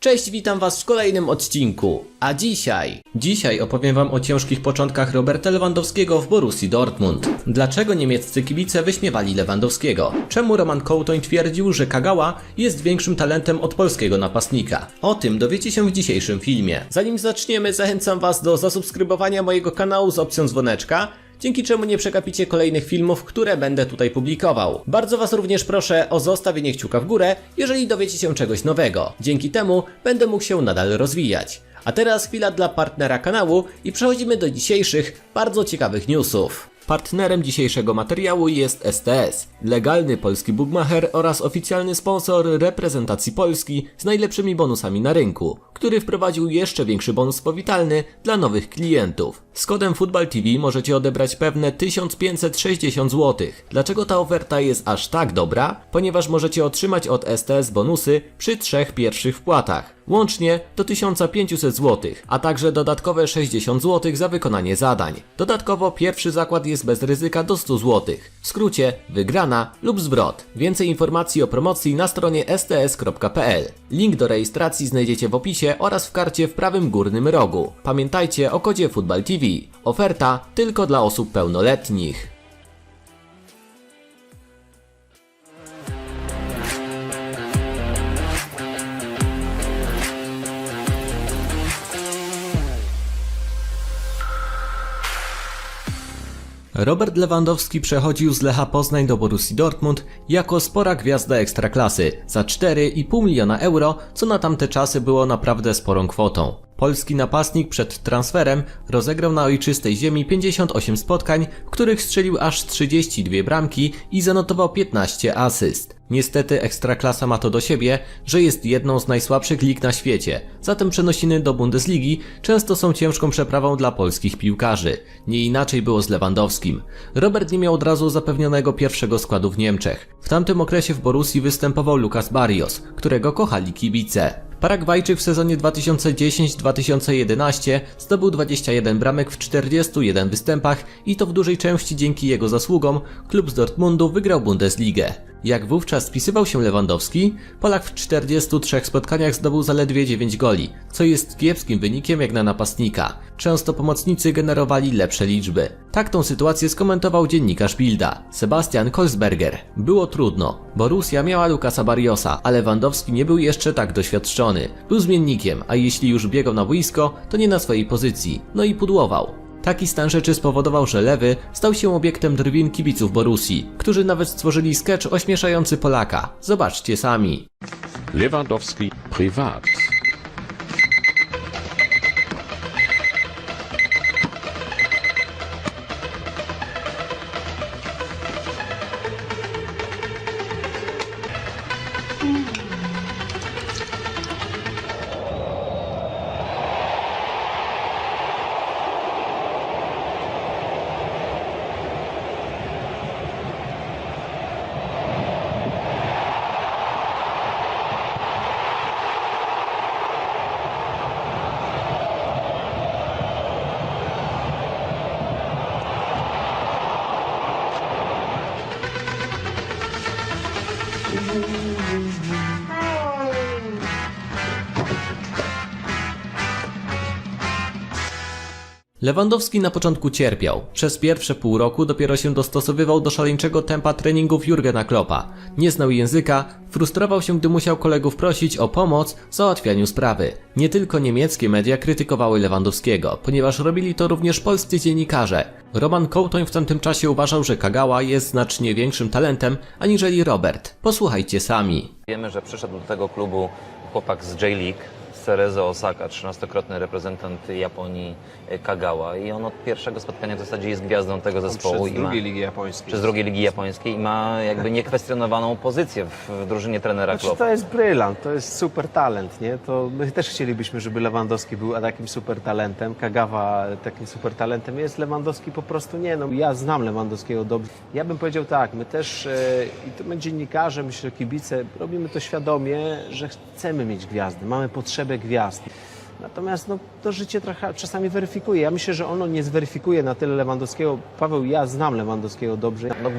Cześć, witam was w kolejnym odcinku. A dzisiaj? Dzisiaj opowiem wam o ciężkich początkach Roberta Lewandowskiego w Borussii Dortmund. Dlaczego niemieccy kibice wyśmiewali Lewandowskiego? Czemu Roman Kołtoń twierdził, że Kagawa jest większym talentem od polskiego napastnika? O tym dowiecie się w dzisiejszym filmie. Zanim zaczniemy, zachęcam was do zasubskrybowania mojego kanału z opcją dzwoneczka, dzięki czemu nie przegapicie kolejnych filmów, które będę tutaj publikował. Bardzo Was również proszę o zostawienie kciuka w górę, jeżeli dowiecie się czegoś nowego. Dzięki temu będę mógł się nadal rozwijać. A teraz chwila dla partnera kanału i przechodzimy do dzisiejszych, bardzo ciekawych newsów. Partnerem dzisiejszego materiału jest STS, legalny polski bookmacher oraz oficjalny sponsor reprezentacji Polski z najlepszymi bonusami na rynku, który wprowadził jeszcze większy bonus powitalny dla nowych klientów. Z kodem Football TV możecie odebrać pewne 1560 zł. Dlaczego ta oferta jest aż tak dobra? Ponieważ możecie otrzymać od STS bonusy przy trzech pierwszych wpłatach. Łącznie do 1500 zł, a także dodatkowe 60 zł za wykonanie zadań. Dodatkowo pierwszy zakład jest bez ryzyka do 100 zł. W skrócie wygrana lub zwrot. Więcej informacji o promocji na stronie sts.pl. Link do rejestracji znajdziecie w opisie oraz w karcie w prawym górnym rogu. Pamiętajcie o kodzie Football TV. Oferta tylko dla osób pełnoletnich. Robert Lewandowski przechodził z Lecha Poznań do Borussii Dortmund jako spora gwiazda ekstraklasy za 4,5 miliona euro, co na tamte czasy było naprawdę sporą kwotą. Polski napastnik przed transferem rozegrał na ojczystej ziemi 58 spotkań, w których strzelił aż 32 bramki i zanotował 15 asyst. Niestety Ekstraklasa ma to do siebie, że jest jedną z najsłabszych lig na świecie, zatem przenosiny do Bundesligi często są ciężką przeprawą dla polskich piłkarzy. Nie inaczej było z Lewandowskim. Robert nie miał od razu zapewnionego pierwszego składu w Niemczech. W tamtym okresie w Borussii występował Lukas Barrios, którego kochali kibice. Paragwajczyk w sezonie 2010-2011 zdobył 21 bramek w 41 występach i to w dużej części dzięki jego zasługom klub z Dortmundu wygrał Bundesligę. Jak wówczas spisywał się Lewandowski, Polak w 43 spotkaniach zdobył zaledwie 9 goli, co jest kiepskim wynikiem jak na napastnika. Często pomocnicy generowali lepsze liczby. Tak tą sytuację skomentował dziennikarz Bilda, Sebastian Kolsberger. Było trudno. Borussia miała Lukasa Barriosa, a Lewandowski nie był jeszcze tak doświadczony. Był zmiennikiem, a jeśli już biegał na boisko, to nie na swojej pozycji. No i pudłował. Taki stan rzeczy spowodował, że Lewy stał się obiektem drwin kibiców Borussii, którzy nawet stworzyli sketch ośmieszający Polaka. Zobaczcie sami. Lewandowski privat. Thank you. Lewandowski na początku cierpiał. Przez pierwsze pół roku dopiero się dostosowywał do szaleńczego tempa treningów Jurgena Kloppa. Nie znał języka, frustrował się, gdy musiał kolegów prosić o pomoc w załatwianiu sprawy. Nie tylko niemieckie media krytykowały Lewandowskiego, ponieważ robili to również polscy dziennikarze. Roman Kołtoń w tamtym czasie uważał, że Kagawa jest znacznie większym talentem aniżeli Robert. Posłuchajcie sami. Wiemy, że przyszedł do tego klubu chłopak z J-League, z Cerezo Osaka, 13-krotny reprezentant Japonii Kagawa i on od pierwszego spotkania w zasadzie jest gwiazdą tego zespołu Przez i drugiej Ligi Japońskiej. przez drugiej Ligi Japońskiej i ma jakby niekwestionowaną pozycję w, w drużynie trenera Znaczy, Kloppa. to jest brylant, to jest super talent, nie? To my też chcielibyśmy, żeby Lewandowski był takim super talentem, Kagawa takim super talentem jest, Lewandowski po prostu nie, no ja znam Lewandowskiego dobrze. Ja bym powiedział tak, my też, e, i to my dziennikarze, myślę, kibice, robimy to świadomie, że chcemy mieć gwiazdy, mamy potrzebę gwiazd. Natomiast no, to życie trochę czasami weryfikuje. Ja myślę, że ono nie zweryfikuje na tyle Lewandowskiego. Paweł, ja znam Lewandowskiego dobrze. No,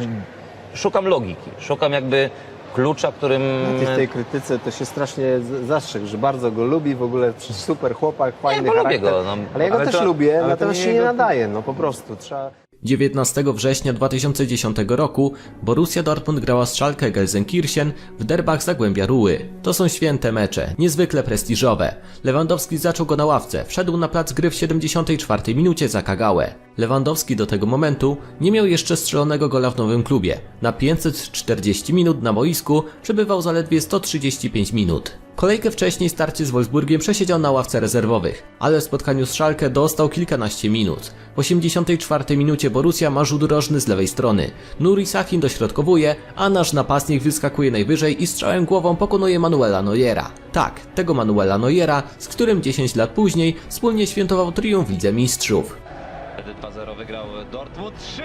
szukam logiki, szukam jakby klucza, którym... Ty w tej krytyce to się strasznie zastrzegł, że bardzo go lubi, w ogóle super chłopak, fajny lubię charakter. go, no. Ale ja go Ale też to- lubię, natomiast nie się nie jego- nadaje, no po prostu. Trzeba... 19 września 2010 roku Borussia Dortmund grała z Schalke Gelsenkirchen w derbach Zagłębia Ruły. To są święte mecze, niezwykle prestiżowe. Lewandowski zaczął go na ławce, wszedł na plac gry w 74 minucie za Kagałę. Lewandowski do tego momentu nie miał jeszcze strzelonego gola w nowym klubie. Na 540 minut na boisku przebywał zaledwie 135 minut. Kolejkę wcześniej starcie z Wolfsburgiem przesiedział na ławce rezerwowych, ale w spotkaniu z Schalke dostał kilkanaście minut. W 84 minucie Borussia ma rzut rożny z lewej strony. Nuri Sahin dośrodkowuje, a nasz napastnik wyskakuje najwyżej i strzałem głową pokonuje Manuela Neuera. Tak, tego Manuela Neuera, z którym 10 lat później wspólnie świętował triumf Lidze Mistrzów. Wtedy 2-0 wygrał Dortmund 3-0.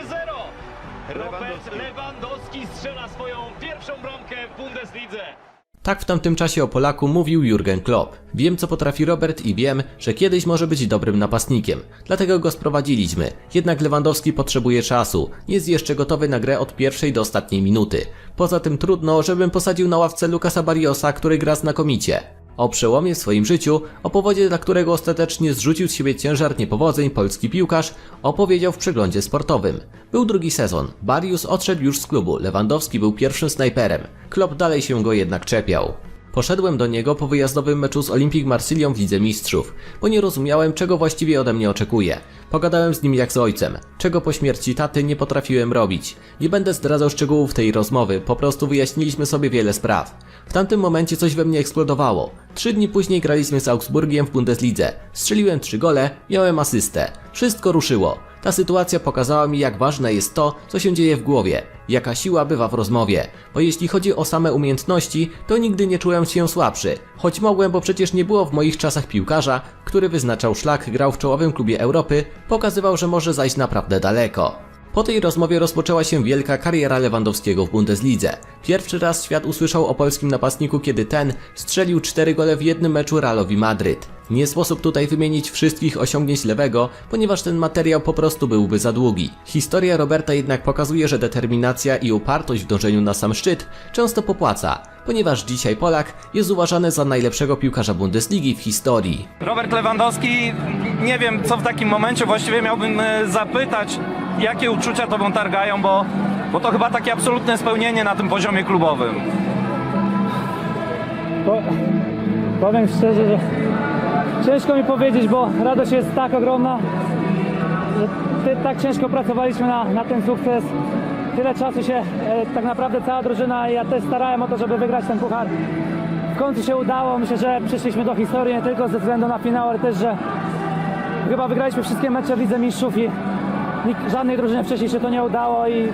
Robert Lewandowski strzela swoją pierwszą bramkę w Bundeslidze. Tak w tamtym czasie o Polaku mówił Jurgen Klopp. Wiem co potrafi Robert i wiem, że kiedyś może być dobrym napastnikiem. Dlatego go sprowadziliśmy. Jednak Lewandowski potrzebuje czasu. Jest jeszcze gotowy na grę od pierwszej do ostatniej minuty. Poza tym trudno, żebym posadził na ławce Lukasa Barriosa, który gra znakomicie. O przełomie w swoim życiu, o powodzie, dla którego ostatecznie zrzucił z siebie ciężar niepowodzeń polski piłkarz, opowiedział w przeglądzie sportowym. Był drugi sezon, Barrios odszedł już z klubu, Lewandowski był pierwszym snajperem. Klopp dalej się go jednak czepiał. Poszedłem do niego po wyjazdowym meczu z Olympic Marsylią w Lidze Mistrzów, bo nie rozumiałem, czego właściwie ode mnie oczekuje. Pogadałem z nim jak z ojcem, czego po śmierci taty nie potrafiłem robić. Nie będę zdradzał szczegółów tej rozmowy, po prostu wyjaśniliśmy sobie wiele spraw. W tamtym momencie coś we mnie eksplodowało. Trzy dni później graliśmy z Augsburgiem w Bundeslidze. Strzeliłem trzy gole, miałem asystę. Wszystko ruszyło. Ta sytuacja pokazała mi, jak ważne jest to, co się dzieje w głowie, jaka siła bywa w rozmowie. Bo jeśli chodzi o same umiejętności, to nigdy nie czułem się słabszy. Choć mogłem, bo przecież nie było w moich czasach piłkarza, który wyznaczał szlak, grał w czołowym klubie Europy, pokazywał, że może zajść naprawdę daleko. Po tej rozmowie rozpoczęła się wielka kariera Lewandowskiego w Bundeslidze. Pierwszy raz świat usłyszał o polskim napastniku, kiedy ten strzelił 4 gole w jednym meczu Realowi Madryt. Nie sposób tutaj wymienić wszystkich osiągnięć lewego, ponieważ ten materiał po prostu byłby za długi. Historia Roberta jednak pokazuje, że determinacja i upartość w dążeniu na sam szczyt często popłaca, ponieważ dzisiaj Polak jest uważany za najlepszego piłkarza Bundesligi w historii. Robert Lewandowski, nie wiem co w takim momencie właściwie miałbym e, zapytać, jakie uczucia tobą targają, bo, bo to chyba takie absolutne spełnienie na tym poziomie klubowym. Po, powiem szczerze, że ciężko mi powiedzieć, bo radość jest tak ogromna, że ty, tak ciężko pracowaliśmy na, na ten sukces. Tyle czasu się e, tak naprawdę cała drużyna i ja też starałem o to, żeby wygrać ten puchar. W końcu się udało. Myślę, że przyszliśmy do historii nie tylko ze względu na finał, ale też, że chyba wygraliśmy wszystkie mecze w Lidze Mistrzów i nikt, żadnej drużynie wcześniej się to nie udało i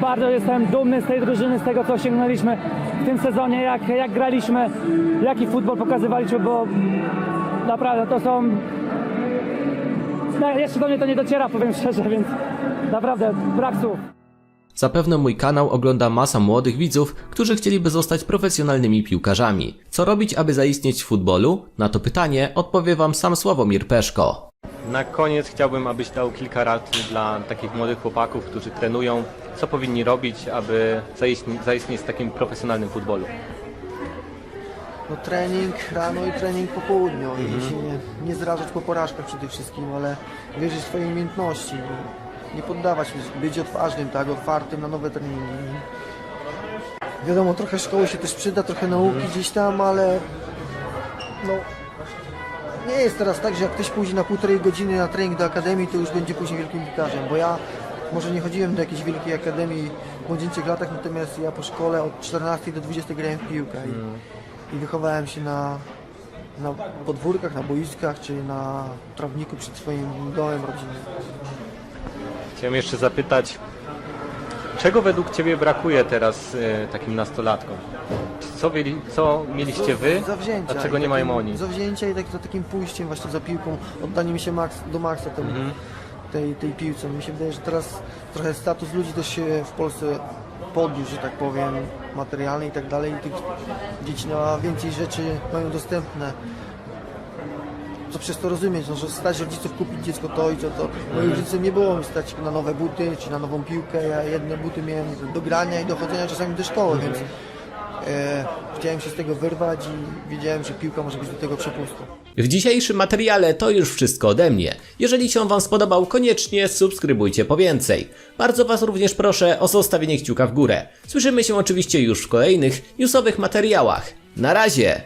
bardzo jestem dumny z tej drużyny, z tego co osiągnęliśmy w tym sezonie, jak, jak graliśmy, jaki futbol pokazywaliśmy, bo naprawdę to są... No, jeszcze do mnie to nie dociera, powiem szczerze, więc naprawdę brak słów. Zapewne mój kanał ogląda masa młodych widzów, którzy chcieliby zostać profesjonalnymi piłkarzami. Co robić, aby zaistnieć w futbolu? Na to pytanie odpowie wam sam Sławomir Peszko. Na koniec chciałbym, abyś dał kilka rad dla takich młodych chłopaków, którzy trenują, co powinni robić, aby zaistnieć, zaistnieć w takim profesjonalnym futbolu. No trening rano i trening po południu i się nie, nie zrażać po porażkach przede wszystkim, ale wierzyć w swoje umiejętności, nie, nie poddawać się, być odważnym, tak, otwartym na nowe treningi. Wiadomo, trochę szkoły się też przyda, trochę nauki gdzieś tam, ale no nie jest teraz tak, że jak ktoś pójdzie na półtorej godziny na trening do akademii, to już będzie później wielkim piłkarzem, bo ja może nie chodziłem do jakiejś wielkiej akademii w młodzieńczych latach, natomiast ja po szkole od 14 do 20 grałem w piłkę i, i wychowałem się na, na podwórkach, na boiskach, czy na trawniku przed swoim domem rodzinnym. Chciałem jeszcze zapytać, czego według Ciebie brakuje teraz e, takim nastolatkom? Co, co mieliście Wy, Zawzięcia. a czego nie mają takim- oni? Zawzięcia i tak, za takim pójściem właśnie za piłką, oddaniem się do maksa temu, Mhm. tej, tej piłce. Mi się wydaje, że teraz trochę status ludzi też się w Polsce podniósł, że tak powiem, materialny i tak dalej. I tych dzieci na więcej rzeczy mają dostępne. co przez to rozumieć, no, że stać rodziców kupić dziecko to i to, to. Moim rodzicom nie było mi stać na nowe buty, czy na nową piłkę, ja jedne buty miałem do grania i do chodzenia czasami do szkoły, więc e, chciałem się z tego wyrwać i wiedziałem, że piłka może być do tego przepustką. W dzisiejszym materiale to już wszystko ode mnie. Jeżeli się Wam spodobał, koniecznie subskrybujcie po więcej. Bardzo Was również proszę o zostawienie kciuka w górę. Słyszymy się oczywiście już w kolejnych newsowych materiałach. Na razie!